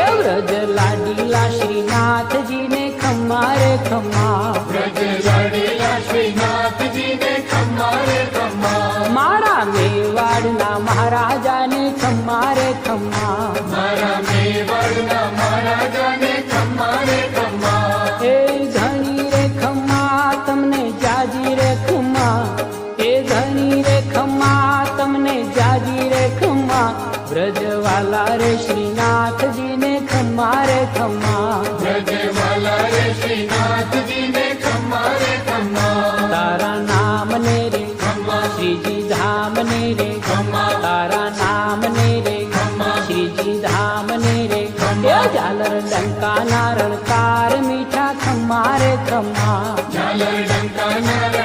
વ્રજ લાડીલા શ્રીનાથજીને ખમ્મા રે ખમ્મા વ્રજ લાડેલા શ્રીનાથજીને ખમ્મા રે ખમ્મા મારા મેવાડના મહારાજાને ખમ્મા રે ખમ્મા મારા મેવાડના મહારાજાને ખમ્મા રે ખમ્મા એ ધણી રે ખમ્મા તમને જાજી રે ખમ્મા એ ધણી રે ખમ્મા તમને જાજી રે ખમ્મા વ્રજવાલા રે શ્રીનાથજીને ખમારે ખમા જય વાલા રે શ્રીનાથજી ને ખમારે. ખમા તારા નામ ને રે ખમા શ્રીજી ધામ ને રે ખમા તારા નામ ને રે, શ્રીજી ધામ ને રે. ઝાલર ડંકા નારણ કાર મીઠા ખમારે ખમા ઝાલર ડંકા નારણ